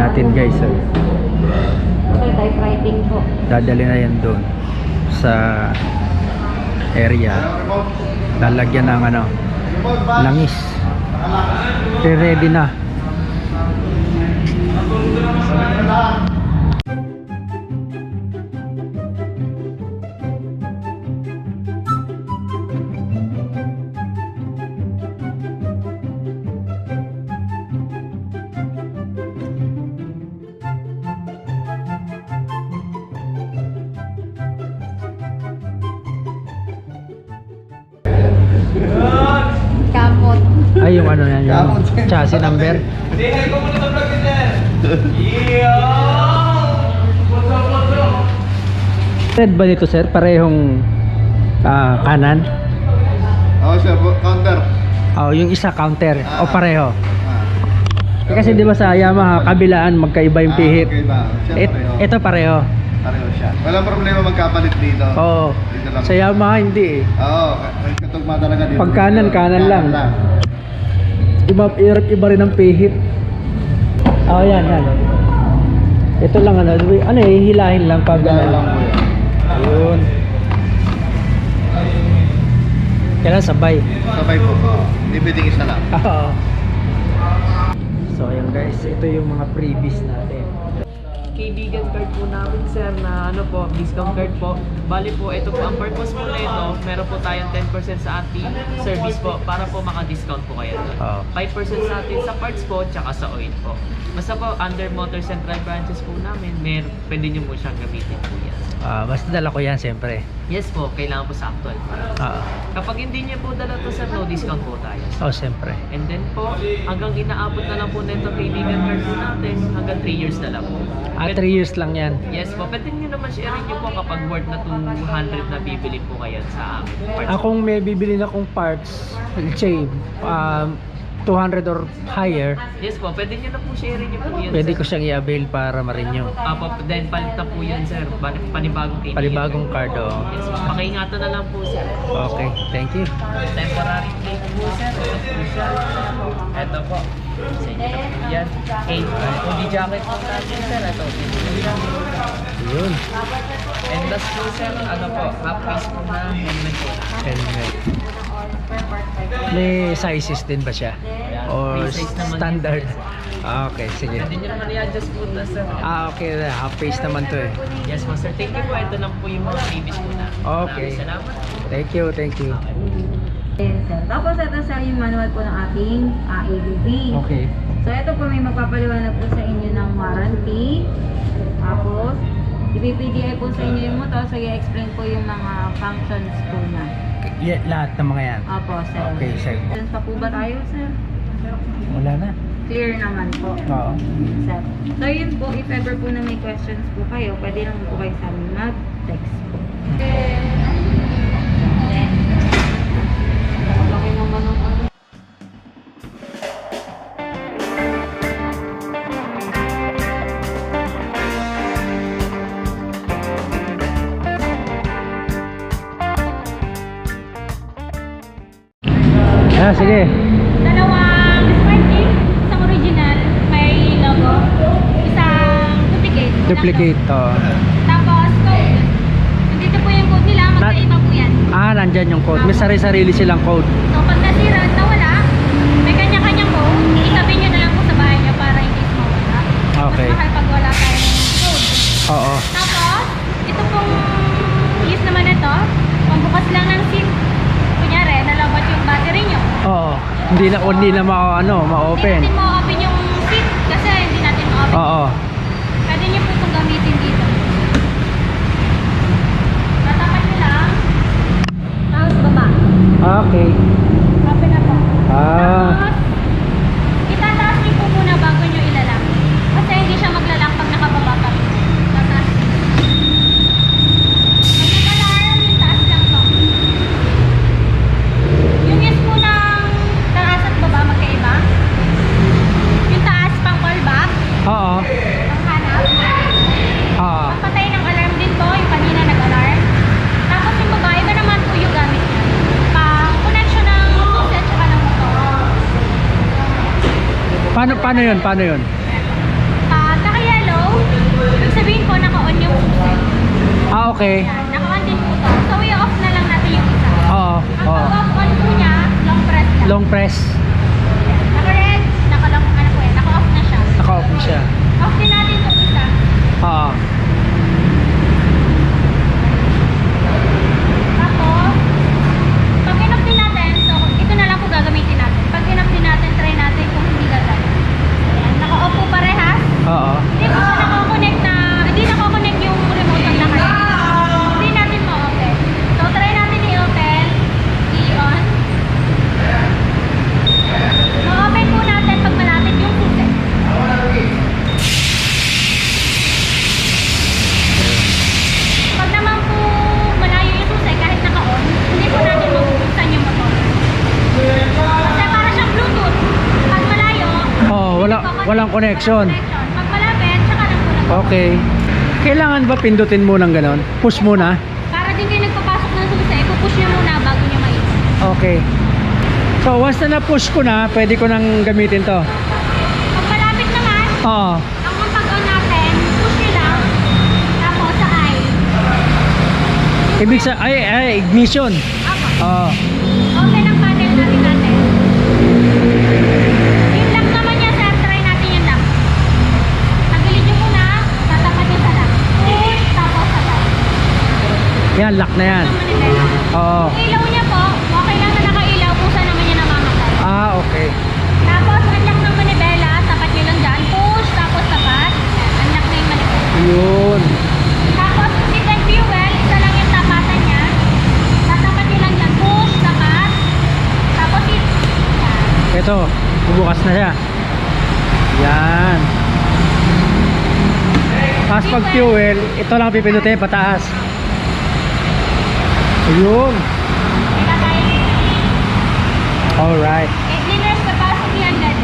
natin guys. Sir, typewriting po. Dadali na yan doon sa area. Lalagyan ng ano, langis. Pre-ready na. Ay, yung ano yan, yung chassis number. Red ba dito sir? Parehong ah, kanan? Oo, sir. Counter. Oh, yung isa counter o pareho. Ah. Eh, kasi di ba sa Yamaha kabilaan magkaiba yung pihit. Ah, okay ba? Siya pareho. ito pareho. Pareho siya. Walang problema magkapalit dito. Oo. Dito lang. Sa Yamaha hindi eh. Oo. katugma talaga dito. Pag kanan, kanan lang. Iba, iba, iba rin ang pihit. Oh, yan, yan. Ito lang ano, ano eh, hilahin lang pag ano. Ayun. Kailan sabay. Sabay po. Hindi pwedeng isa lang. Oo. so ayun guys, ito yung mga freebies natin. Kaibigan card po namin sir na ano po, discount card po. Bali po, ito po ang purpose po nito, meron po tayong 10% sa ating service po para po maka-discount po kayo doon. Oo. 5% sa atin sa parts po, tsaka sa oil po. Basta po, under Motor Central branches po namin, mer pwede nyo po siyang gamitin po yan. Ah, basta dala ko yan siyempre. Yes po, kailangan po sa actual. Oo. Kapag hindi niyo po dala to sir, no discount po tayo. Oh, siyempre. And then po, hanggang inaabot na lang po nito kaibigan card po natin, hanggang 3 years na lang po. Ah, 3 years lang yan. Yes po, pwede nyo naman share nyo po kapag worth na 200 na bibili po kayo sa amin. Parts. Akong may bibili na kong parts, chain, um, 200 or higher, Yes po, pwede nyo na po share nyo po yun. pwede sir. ko siyang i-avail para ma-renew. Apo, then palit na po yan sir, Pan- panibagong kaibigan. Palibagong card, oh. Yes po, pakiingatan na lang po sir. Okay, thank you. Temporary plate po sir, ito po. Sa inyo na po yan. Hey, hoodie jacket po natin sir, ito. Yun. And last po sir, ano po, half piece po na helmet po. Helmet. May sizes din ba siya? Or Free size naman standard? Ah, okay, sige. Pwede nyo naman i-adjust po na sir. Ah, okay. Half face naman to eh. Yes po sir, thank you po. Ito lang po yung mga freebies po na. Okay. Maraming salamat. Thank you, thank you. Ayan, sir. Tapos ito sir yung manual po ng ating ah, ABB. Okay. So ito po may magpapaliwanag po sa inyo ng warranty. Tapos, ipipigay po sa inyo yung motor. So, i-explain po yung mga functions po na. Yeah, lahat ng mga yan. Opo, sir. Okay, sir. Questions pa po ba tayo, sir? Wala na. Clear naman po. Oo. Sir. So, yun po. If ever po na may questions po kayo, pwede lang po kayo sa amin mag-text po. Then, Ah, sige. Dalawang smart isang original, may logo, isang duplicate. Duplicate to. Tapos code. Nandito po yung code nila, magkaiba po yan. Ah, nandyan yung code. May sari-sarili silang code. So pag nasira at nawala, may kanya-kanyang code, itabi nyo na lang po sa bahay nyo para hindi mawala. Okay. Mas mahal pag wala tayong code. Oo. Tapos, ito pong use naman ito, pambukas lang ng SIM. Kunyari, nalabat yung battery nyo. Oo. Hindi na hindi na ma ano, ma-open. Hindi ma-open yung SIM kasi hindi natin ma-open. Oo. Pwede niyo po itong gamitin dito. Tatapat niyo lang. Tapos baba. Okay. Open na po. Ah. Tapos, Paano, paano yun? Paano yun? Ah, uh, naka-yellow, ibig sabihin po naka-on yung susi. Ah, okay. Naka-on din po to. So, i-off na lang natin yung isa. Oo. Ang oh. pag-off on po niya, long press lang. Long press. Walang connection. Pag malapit, tsaka lang po nag Okay. Kailangan ba pindutin mo ng ganon? Push muna? Para din kayo nagpapasok ng susi, ipupush niya muna bago niya maikot. Okay. So once na na-push ko na, pwede ko nang gamitin to. Pag malapit naman, Oo. ang pag-on natin, push lang. Tapos sa I. Ibig sa ay, ay ignition. Ako. Oo. Ang Yan, lock na yan. Oo. Yung ilaw niya po, okay lang na nakailaw saan naman niya namamatay. Ah, okay. Tapos, unlock ng manibela, tapat nyo lang dyan. Push, tapos tapat. Unlock na yung manibela. Yun. Tapos, seat and fuel, isa lang yung tapatan niya. Tatapat nyo lang dyan. Push, tapat. Tapos, seat. Yan. Ito, bubukas na siya. Yan. Tapos pag fuel, ito lang pipindutin pataas. Ayun. Alright. Eh, cleaner's capacity yan dyan.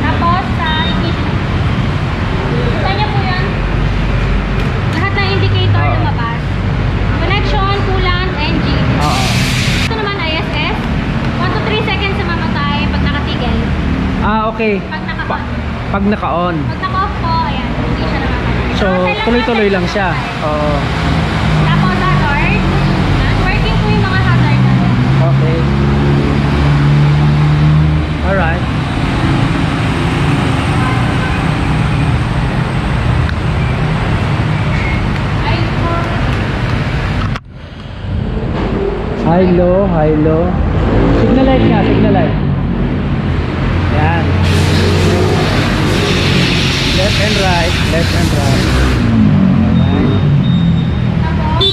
Tapos, sa ignition. Kita niyo po yan. Lahat ng indicator Oo. lumabas. Connection, coolant, engine. Oo. Ito naman ISS. 1 to 3 seconds na mamatay pag nakatigil. Ah, okay. Pag naka Pa- pag naka-on. Pag naka-off po, ayan, hindi siya namamatay. So, tuloy-tuloy lang siya. Oo. Tapos hazard. Yan, Working po yung mga hazard natin. Okay. Alright. Ay, po. High low, high low. Signal light nga, signal light. Yan. Left and right, left and right. Alright.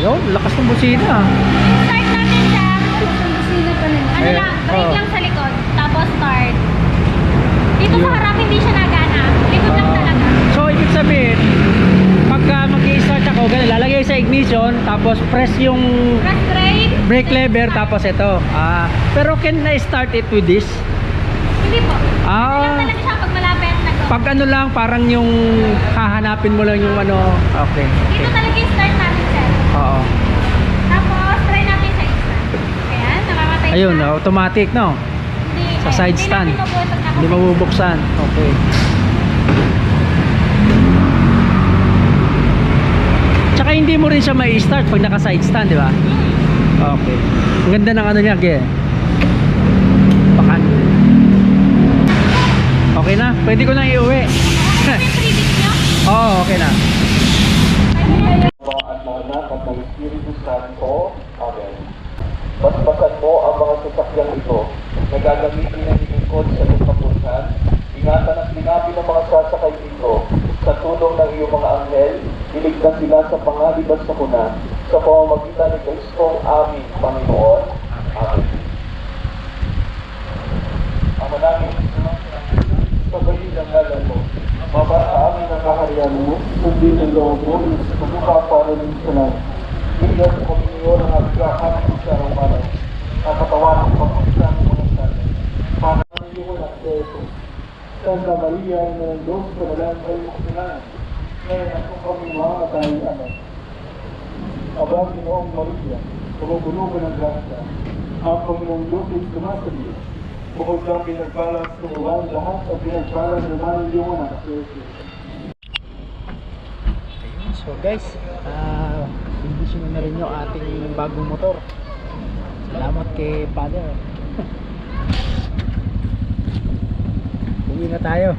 Yo, lakas ng busina. start natin siya. Ano Eh, lang, brake oo. lang sa likod. Tapos start. Dito sa Yun. harap hindi siya nagana. Likod lang Ah. talaga. So, ibig sabihin, pagka mag-i-start ako, ganun, lalagay sa ignition, tapos press yung Press brake. lever, tapos ito. Ah, pero can I start it with this? Hindi po. Ah, talaga siya pag malapit nag pag ano lang, parang yung hahanapin mo lang yung ano, okay. Dito talaga yung start natin, sir. Oo. Tapos, try natin sa isa. Ayan, namamatay Ayun, siya. automatic, no? Hindi, Sa eh, side hindi stand. Hindi mabubuksan. Okay. Tsaka hindi mo rin siya may start pag naka side stand, di ba? Okay. Ang ganda ng ano niya, ge. Pakan. Okay na, pwede ko na iuwi. Oo, okay na. mga at mga anak at ng Espiritu Santo. Amen. Basbasan mo ang mga sasakyang ito na gagamitin ng lingkod sa iyong kapuntan. Ingatan at linapin ang mga sasakay dito sa tulong ng iyong mga anghel. Iligtas sila sa pangalibas sa kuna sa pamamagitan ni Kristong aming Panginoon. Amen. Ama namin, sa bali ng ngalan mo, Baba sa amin ang kaharian mo, sundin ang loob mo, sa pagbuka para ng sa langit. Bigyan sa Panginoon ang agahan ng sa araw-araw, at katawan ng pagkakas mo ng sana. Para ng iyong anak sa ito. Santa Maria, na ng Diyos, sa malang kayo kasilangan. Ngayon ako kami mga tayo anak. Aba, Ginoong Maria, pagbubunugan ng grasa, ang Panginoong Diyos ay sumasabi. Bukod kang pinagbalas ng uwan lahat at pinagbalas naman yung anak sa Diyos. So guys, ah, uh, na rin yung ating bagong motor. Salamat kay Father. Uwi na tayo.